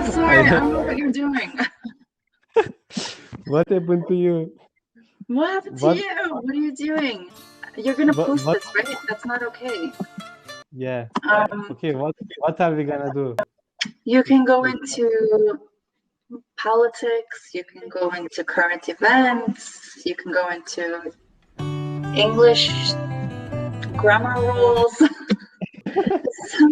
I'm sorry. I don't know what you're doing. What happened to you? What happened to What- you? What are you doing? You're gonna What- post what- this, right? That's not okay. Yeah. Um, Okay. What What are we gonna do? you can go into politics. You can go into current events. You can go into English grammar rules.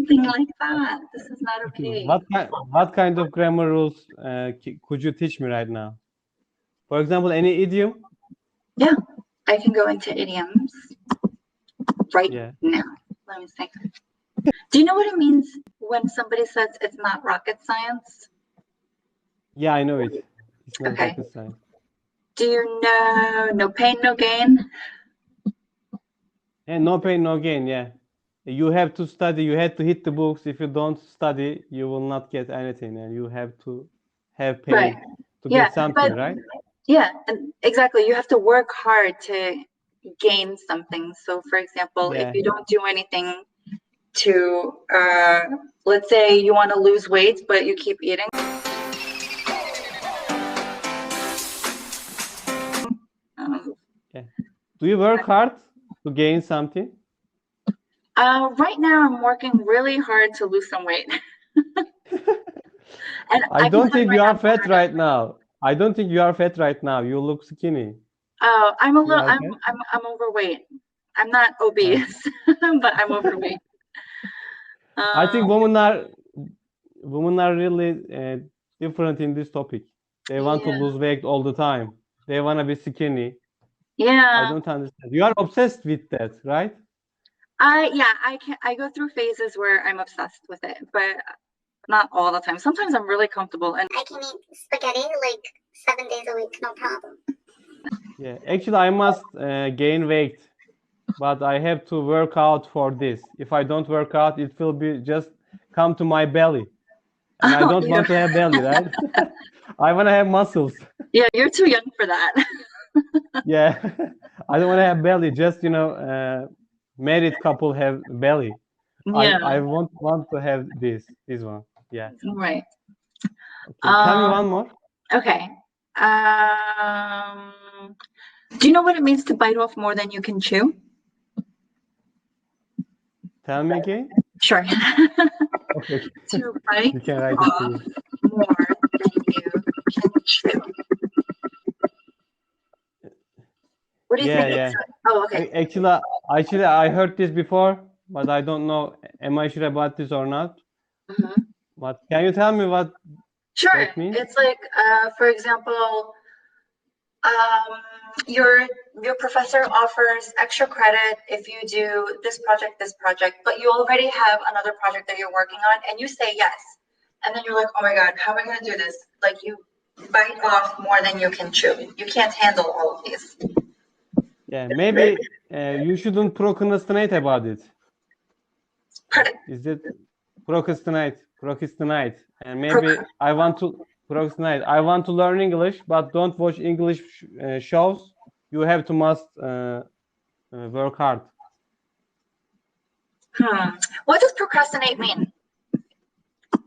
Something like that. This is not okay. What kind What kind of grammar rules uh, could you teach me right now? For example, any idiom? Yeah, I can go into idioms right Yeah. now. Let me think. Do you know what it means when somebody says it's not rocket science? Yeah, I know it. It's not Okay. rocket science. Do you know no pain, no gain? Yeah, no pain, no gain. Yeah. You have to study. You have to hit the books. If you don't study, you will not get anything, and you have to have pain Right. to Yeah, get something, but- right? Yeah, and exactly. You have to work hard to gain something. So, for example, Yeah. if you don't do anything to, uh, let's say you want to lose weight, but you keep eating. Um, Do you work hard to gain something? Uh, right now, I'm working really hard to lose some weight. and I can don't think you are fat I'm- right now. I don't think you are fat right now. You look skinny. Oh, I'm a little. Yeah, I'm, I'm I'm overweight. I'm not obese, but I'm overweight. I think Um, women are women are really uh, different in this topic. They want to lose weight all the time. They want to be skinny. Yeah. I don't understand. You are obsessed with that, right? I yeah, I can I go through phases where I'm obsessed with it, but not all the time. Sometimes I'm really comfortable, and I can eat spaghetti like seven days a week, no problem. Yeah. Actually, I must uh, gain weight, but I have to work out for this. If I don't work out, it will be just come to my belly, and I Oh, don't want to have belly, right? I want to have muscles. yeah, you're too young for that. Yeah, I don't want to have belly. Just you know, uh, married couple have belly. yeah, I, I want want to have this this one. Yeah. right. Okay. Tell me Um, one more. Okay. Um, do you know what it means to bite off more than you can chew? Tell me again. Sure. Okay. to bite You can write off more than you can chew. What do you Yeah, think? yeah. Oh, okay. A- Actually, actually, I heard this before, but I don't know. Am I sure about this or not? Mhm. But can you tell me what? Sure. It's like, uh, for example, um, your your professor offers extra credit if you do this project, this project, but you already have another project that you're working on, and you say yes, and then you're like, oh my god, how am I going to do this? Like you bite off more than you can chew. You can't handle all of these. Yeah, maybe uh, you shouldn't procrastinate about it. Is it procrastinate? Procrastinate, and maybe I want to procrastinate. I want to learn English, but don't watch English sh- uh, shows. You have to must uh, uh, work hard. Hmm. What does procrastinate mean?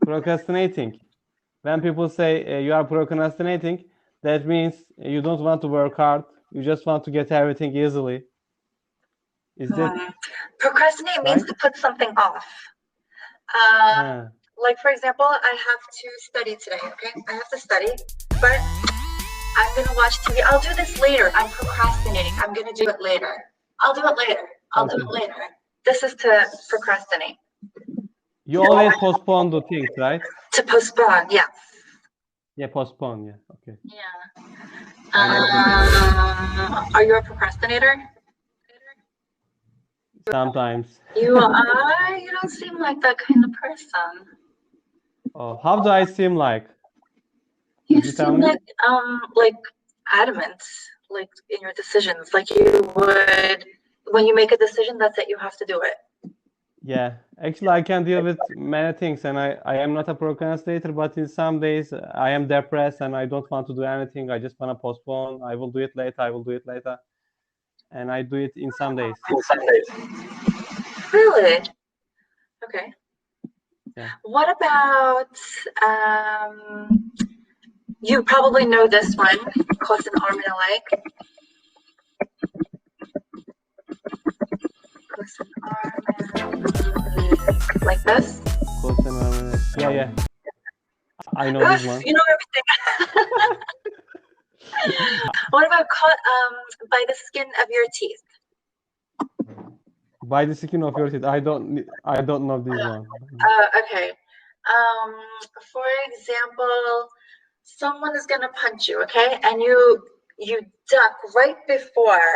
procrastinating when people say uh, you are procrastinating that means you don't want to work hard you just want to get everything easily is that Hmm. Procrastinate means to put something off. Uh, Ah, like for example, I have to study today, okay? I have to study, but I'm gonna watch TV. I'll do this later. I'm procrastinating. I'm gonna do it later. I'll do it later. I'll do it later. This is to procrastinate. you always postpone the things right To postpone, yeah. yeah postpone yeah okay Yeah. Um, are you a procrastinator? Sometimes You are. You don't seem like that kind of person. oh, how do i seem like You you seem like um like adamant, like in your decisions. Like you would when you make a decision, that's it. You have to do it. yeah actually i can deal with many things and i i am not a procrastinator but in some days i am depressed and i don't want to do anything i just want to postpone i will do it later i will do it later and i do it in some days In some days. Really? Okay. Yeah. What about, um, you probably know this one, kosin arm and a leg. Kosin arm and a leg, like this. Close and arm- Yeah, yeah. I know this one. You know everything. what about caught um, by the skin of your teeth? By the skin of your teeth. I don't. I don't know this one. Uh, okay. Um, for example, someone is gonna punch you, okay, and you you duck right before,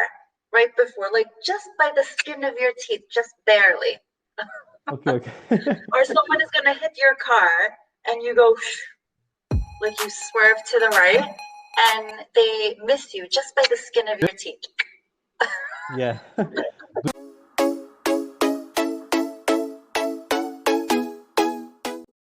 right before, like just by the skin of your teeth, just barely. Okay, okay. Or someone is gonna hit your car, and you go, like you swerve to the right, and they miss you just by the skin of your teeth. yeah.